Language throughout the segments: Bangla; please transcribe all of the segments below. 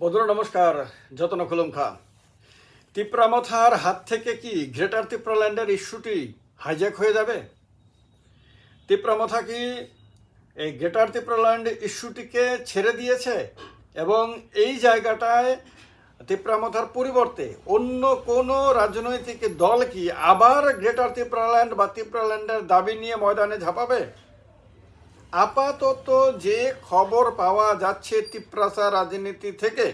বন্ধুরা, নমস্কার। যতন খুলুম খা। তিপ্রামথার হাত থেকে কি গ্রেটার তিপ্রাল্যান্ডের ইস্যুটি হাইজ্যাক হয়ে যাবে? তিপ্রামথা কি এই গ্রেটার তিপ্রাল্যান্ড ইস্যুটিকে ছেড়ে দিয়েছে এবং এই জায়গাটায় তিপ্রামথার পরিবর্তে অন্য কোনো রাজনৈতিক দল কি আবার গ্রেটার তিপ্রাল্যান্ড বা তিপ্রাল্যান্ডের দাবি নিয়ে ময়দানে ঝাঁপাবে? আপাতত যে খবর পাওয়া যাচ্ছে তিপ্রাসা রাজনীতি থেকে,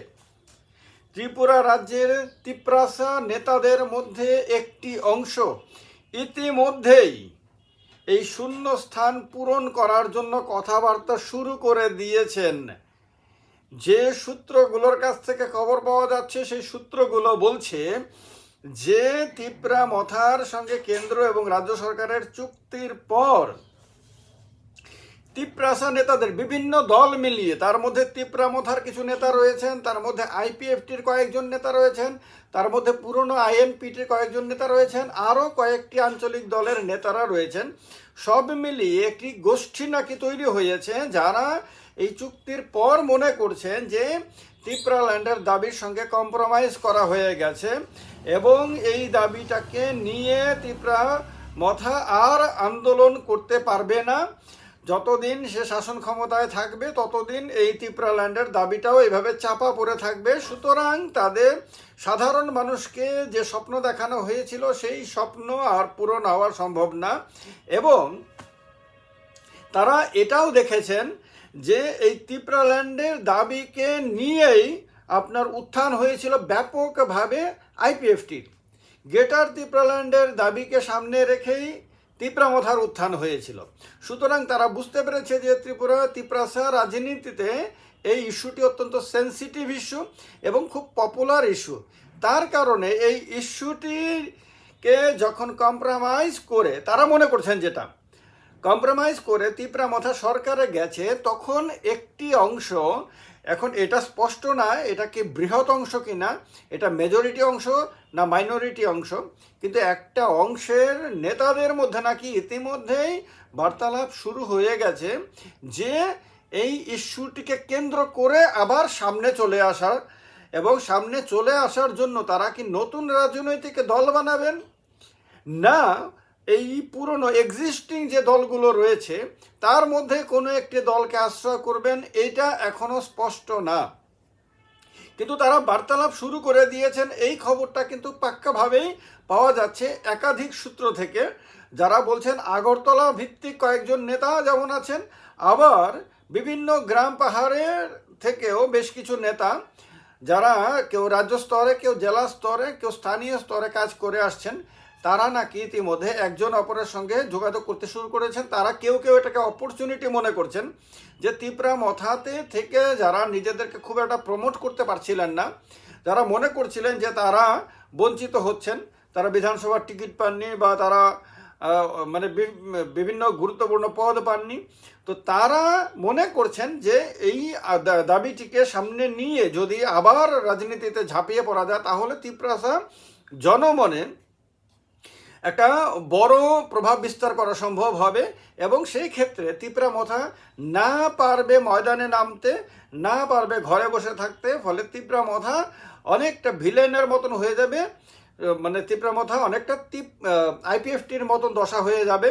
ত্রিপুরা রাজ্যের তিপ্রাসা নেতাদের মধ্যে একটি অংশ ইতিমধ্যেই এই শূন্য স্থান পূরণ করার জন্য কথাবার্তা শুরু করে দিয়েছেন। যে সূত্রগুলোর কাছ থেকে খবর পাওয়া যাচ্ছে, সেই সূত্রগুলো বলছে যে তিপ্রা মথার সঙ্গে কেন্দ্র এবং রাজ্য সরকারের চুক্তির পর তিপ্রাসা নেতাদের বিভিন্ন দল মিলিয়ে, তার মধ্যে তিপ্রা মথার কিছু নেতা রয়েছেন, তার মধ্যে আইপিএফটির কয়েকজন নেতা রয়েছেন, তার মধ্যে পুরনো আইএনপিটির কয়েকজন নেতা রয়েছেন, আরও কয়েকটি আঞ্চলিক দলের নেতারা রয়েছেন। সব মিলিয়ে একটি গোষ্ঠী নাকি তৈরি হয়েছে যারা এই চুক্তির পর মনে করছেন যে ত্রিপুরাল্যান্ডের দাবির সঙ্গে কম্প্রোমাইজ করা হয়ে গেছে এবং এই দাবিটাকে নিয়ে তিপ্রা মথা আর আন্দোলন করতে পারবে না। যতদিন সে শাসন ক্ষমতায় থাকবে, ততদিন এই ত্রিপুরাল্যান্ডের দাবিটাও এভাবে চাপা পড়ে থাকবে। সুতরাং তাদের সাধারণ মানুষকে যে স্বপ্ন দেখানো হয়েছিল, সেই স্বপ্ন আর পূরণ হওয়া সম্ভব না। এবং তারা এটাও দেখেছেন যে এই ত্রিপুরাল্যান্ডের দাবিকে নিয়েই আপনার উত্থান হয়েছিল ব্যাপকভাবে আইপিএফটির। গ্রেটার ত্রিপুরাল্যান্ডের দাবিকে সামনে রেখেই ত্রিপুরামথার উত্থান হয়েছিল। সুতরাং তারা বুঝতে পেরেছে যে ত্রিপুরা ত্রিপ্রাসা রাজনীতিতে এই ইস্যুটি অত্যন্ত সেন্সিটিভ ইস্যু এবং খুব পপুলার ইস্যু তার কারণে এই ইস্যুটিকে যখন কম্প্রোমাইজ করে, তারা মনে করছেন যেটা কম্প্রোমাইজ করে তিপ্রামথা সরকারে গেছে, তখন একটি অংশ এখন এটা স্পষ্ট না, এটা কি বৃহৎ অংশ কিনা এটা মেজরিটি অংশ না মাইনরিটি অংশ? কিন্তু একটা অংশের নেতাদের মধ্যে নাকি ইতিমধ্যেই বার্তালাপ শুরু হয়ে গেছে যে এই ইস্যুটিকে কেন্দ্র করে আবার সামনে চলে আসার এবং সামনে চলে আসার জন্য তারা কি নতুন রাজনৈতিক দল বানাবেন? না এই পুরনো এক্সিস্টিং যে দলগুলো রয়েছে, তার মধ্যে কোনো একটি দলকে আশ্রয় করবেন এটা এখনও স্পষ্ট না। কিন্তু তারা বার্তালাপ শুরু করে দিয়েছেন, এই খবরটা কিন্তু পাক্কাভাবেই পাওয়া যাচ্ছে একাধিক সূত্র থেকে। যারা বলছেন আগরতলা ভিত্তিক কয়েকজন নেতা যেমন আছেন, আবার বিভিন্ন গ্রাম পাহাড়ের থেকেও বেশ কিছু নেতা, যারা কেউ রাজ্য স্তরে, কেউ জেলা স্তরে, কেউ স্থানীয় স্তরে কাজ করে আসছেন তারা নাকি ইতিমধ্যে একজন অপরের সঙ্গে যোগাযোগ করতে শুরু করেছেন। তারা কেউ কেউ এটাকে অপরচুনিটি মনে করছেন যে তিপ্রা মথাতে থেকে যারা নিজেদেরকে খুব একটা প্রমোট করতে পারছিলেন না, যারা মনে করছিলেন যে তারা বঞ্চিত হচ্ছেন, তারা বিধানসভার টিকিট পাননি বা তারা মানে বিভিন্ন গুরুত্বপূর্ণ পদ পাননি। তো তারা মনে করছেন যে এই দাবিটিকে সামনে নিয়ে যদি আবার রাজনীতিতে ঝাঁপিয়ে পড়া যায়, তাহলে তিপ্রাসা জনমনে একটা বড় প্রভাব বিস্তার করা সম্ভব হবে এবং সেই ক্ষেত্রে তিপ্রা মথা না পারবে ময়দানে নামতে, না পারবে ঘরে বসে থাকতে, ফলে তিপ্রা মথা অনেকটা ভিলেনের মতন হয়ে যাবে। মানে তিপ্রা মথা অনেকটা তিপ আইপিএফটির মতন দশা হয়ে যাবে।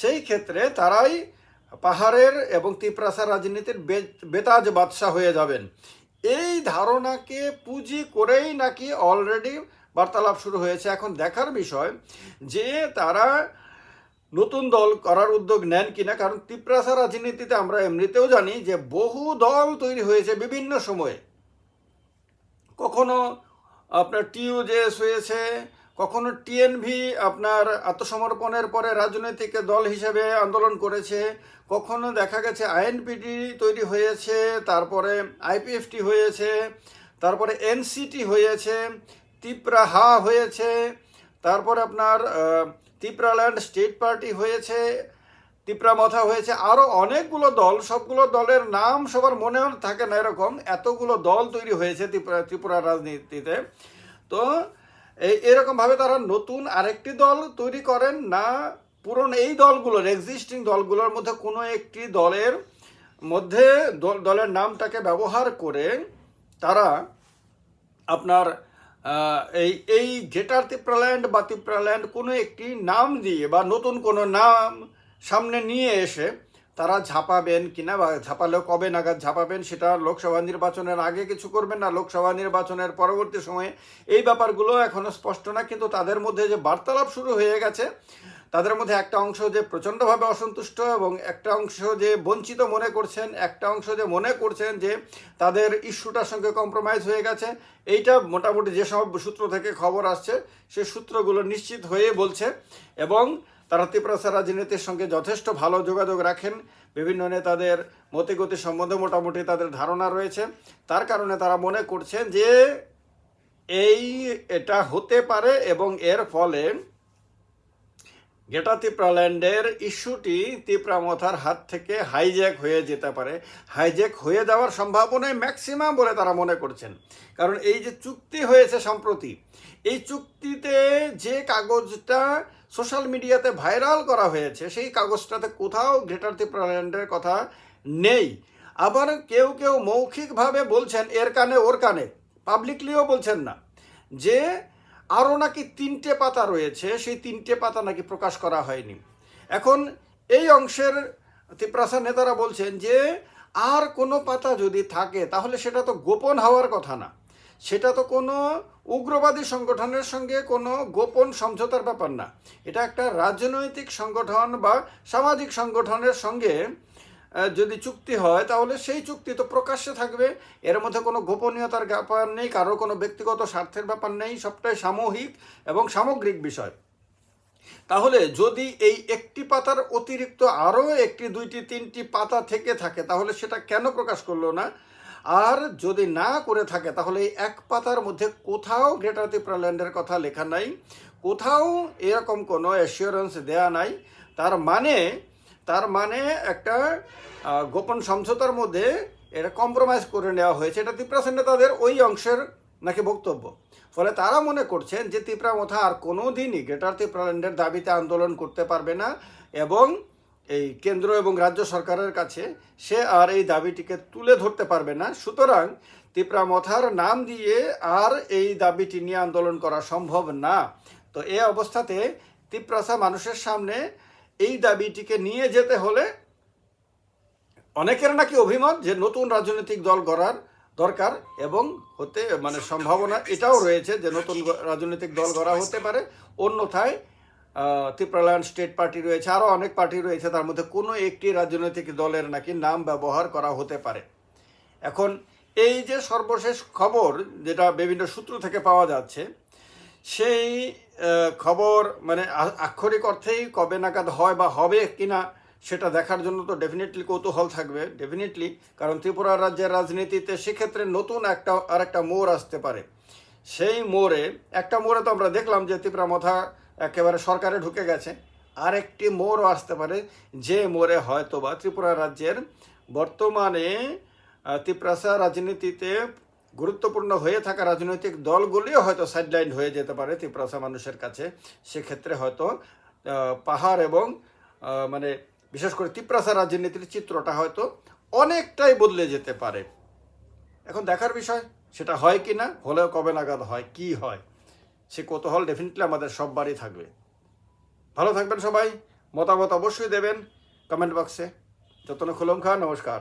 সেই ক্ষেত্রে তারাই পাহাড়ের এবং তিপ্রাসা রাজনীতির বেতাজ বাদশাহ হয়ে যাবেন। এই ধারণাকে পুঁজি করেই নাকি অলরেডি বার্তালাপ শুরু হয়েছে। এখন দেখার বিষয় যে তারা নতুন দল করার উদ্যোগ নেন কিনা, কারণ তিপ্রাসা রাজনীতিতে আমরা এমনিতেও জানি যে বহু দল তৈরি হয়েছে বিভিন্ন সময়ে। কখনো আপনার টিউজেএস হয়েছে, কখনো টিএনভি আপনার আত্মসমর্পণের পরে রাজনৈতিক দল হিসেবে আন্দোলন করেছে, কখনো দেখা গেছে আইএনপিডি তৈরি হয়েছে, তারপরে আইপিএফটি হয়েছে, তারপরে এনসিটি হয়েছে তিপ্রাহা হয়েছে, তারপরে আপনার তিপ্রাল্যান্ড স্টেট পার্টি হয়েছে তিপ্রামথা হয়েছে আরও অনেকগুলো দল, সবগুলো দলের নাম সবার মনেও থাকে না এরকম, এতগুলো দল তৈরি হয়েছে ত্রিপুরা ত্রিপুরা রাজনীতিতে। তো এই এরকমভাবে তারা নতুন আরেকটি দল তৈরি করেন, না, পুরনো এই দলগুলোর এক্সিস্টিং দলগুলোর মধ্যে কোনো একটি দলের মধ্যে দল- দলের নামটাকে ব্যবহার করে তারা আপনার এই এই গ্রেটার তিপ্রাল্যান্ড বা তিপ্রাল্যান্ড কোনো একটি নাম দিয়ে বা নতুন কোনো নাম সামনে নিয়ে এসে তারা ঝাঁপাবেন কিনা বা ঝাঁপালেও কবে নাগাদ ঝাঁপাবেন সেটা লোকসভা নির্বাচনের আগে কিছু করবেন না। লোকসভা নির্বাচনের পরবর্তী সময়ে এই ব্যাপারগুলো এখনও স্পষ্ট না, কিন্তু তাদের মধ্যে যে বার্তালাপ শুরু হয়ে গেছে তাদের মধ্যে একটা অংশ যে প্রচণ্ডভাবে অসন্তুষ্ট এবং একটা অংশ যে বঞ্চিত মনে করছেন, একটা অংশ যে মনে করছেন যে তাদের ইস্যুটার সঙ্গে কম্প্রোমাইজ হয়ে গেছে। এইটা মোটামুটি যেসব সূত্র থেকে খবর আসছে, সে সূত্রগুলো নিশ্চিত হয়ে বলছে এবং তারা তীব্রসা রাজনীতির সঙ্গে যথেষ্ট ভালো যোগাযোগ রাখেন। বিভিন্ন নেতাদের মতিগতি সম্বন্ধে মোটামুটি তাদের ধারণা রয়েছে। তার কারণে তারা মনে করছেন যে এই এটা হতে পারে এবং এর ফলে গেটা তিপ্রাল্যান্ডের ইস্যুটি তিপ্রামথার হাত থেকে হাইজ্যাক হয়ে যেতে পারে। হাইজ্যাক হয়ে যাওয়ার সম্ভাবনাই ম্যাক্সিমাম বলে তারা মনে করছেন। কারণ এই যে চুক্তি হয়েছে সম্প্রতি, এই চুক্তিতে যে কাগজটা সোশ্যাল মিডিয়াতে ভাইরাল করা হয়েছে, সেই কাগজটাতে কোথাও গ্রেটার তিপ্রাল্যান্ডের কথা নেই। আবার কেউ কেউ মৌখিকভাবে বলছেন, এর কানে ওর কানে, পাবলিকলিও বলছেন না, যে আরও নাকি তিনটে পাতা রয়েছে, সেই তিনটে পাতা নাকি প্রকাশ করা হয়নি। এখন এই অংশের তিপ্রাসা নেতারা বলছেন যে, আর কোনো পাতা যদি থাকে, তাহলে সেটা তো গোপন হওয়ার কথা না। সেটা তো কোনো উগ্রবাদী সংগঠনের সঙ্গে কোনো গোপন সমঝোতার ব্যাপার না। এটা একটা রাজনৈতিক সংগঠন বা সামাজিক সংগঠনের সঙ্গে যদি চুক্তি হয়, তাহলে সেই চুক্তি তো প্রকাশ্যে থাকবে। এর মধ্যে কোনো গোপনীয়তার ব্যাপার নেই, কারোর কোনো ব্যক্তিগত স্বার্থের ব্যাপার নেই, সবটাই সামূহিক এবং সামগ্রিক বিষয়। তাহলে যদি এই একটি পাতার অতিরিক্ত আরও একটি, দুইটি, তিনটি পাতা থেকে থাকে, তাহলে সেটা কেন প্রকাশ করল না? আর যদি না করে থাকে, তাহলে এই এক পাতার মধ্যে কোথাও গ্রেটার ত্রিপুরাল্যান্ডের কথা লেখা নাই, কোথাও এরকম কোনো অ্যাসিওরেন্স দেয়া নাই। তার মানে তার মানে একটা গোপন সমঝোতার মধ্যে এটা কম্প্রোমাইজ করে নেওয়া হয়েছে। এটা ত্রিপুরা সেন নেতাদের ওই অংশের নাকি বক্তব্য। ফলে তারা মনে করছেন যে ত্রিপুরা মথা আর কোনো দিনই গ্রেটার ত্রিপুরাল্যান্ডের দাবিতে আন্দোলন করতে পারবে না এবং এই কেন্দ্র এবং রাজ্য সরকারের কাছে সে আর এই দাবিটিকে তুলে ধরতে পারবে না। সুতরাং ত্রিপুরা মথার নাম দিয়ে আর এই দাবিটি নিয়ে আন্দোলন করা সম্ভব না। তো এ অবস্থাতে ত্রিপ্রাসা মানুষের সামনে এই দাবিটিকে নিয়ে যেতে হলে অনেকের নাকি অভিমত যে নতুন রাজনৈতিক দল গড়ার দরকার এবং হতে মানে সম্ভাবনা এটাও রয়েছে যে নতুন রাজনৈতিক দল গড়া হতে পারে। অন্যথায় আহ, ত্রিপুরাল্যান্ড স্টেট পার্টি রয়েছে আরও অনেক পার্টি রয়েছে তার মধ্যে কোনো একটি রাজনৈতিক দলের নাকি নাম ব্যবহার করা হতে পারে। এখন এই যে সর্বশেষ খবর যেটা বিভিন্ন সূত্র থেকে পাওয়া যাচ্ছে সেই খবর মানে আক্ষরিক অর্থেই কবে নাগাদ হয় বা হবে কিনা সেটা দেখার জন্য তো ডেফিনেটলি কৌতূহল থাকবে ডেফিনেটলি কারণ ত্রিপুরা রাজ্যের রাজনীতিতে সেক্ষেত্রে নতুন একটা আর একটা মোড় আসতে পারে। সেই মোড়ে, একটা মোড়ে তো আমরা দেখলাম যে ত্রিপুরা মথা একেবারে সরকারে ঢুকে গেছে আর একটি মোড়ও আসতে পারে, যে মোড়ে হয়তো বা ত্রিপুরা রাজ্যের বর্তমানে ত্রিপ্রাসা রাজনীতিতে গুরুত্বপূর্ণ হয়ে থাকা রাজনৈতিক দলগুলিও হয়তো সাইডলাইন হয়ে যেতে পারে ত্রিপ্রাসা মানুষের কাছে। সেক্ষেত্রে হয়তো পাহাড় এবং মানে বিশেষ করে ত্রিপ্রাসা রাজনীতির চিত্রটা হয়তো অনেকটাই বদলে যেতে পারে। এখন দেখার বিষয়, সেটা হয় কি না, হলেও কবে নাগাদ হয়, কি হয়, সে কৌতূহল ডেফিনেটলি আমাদের সববারই থাকবে। ভালো থাকবেন সবাই, মতামত অবশ্যই দেবেন কমেন্ট বক্সে যতন খুলম খা নমস্কার।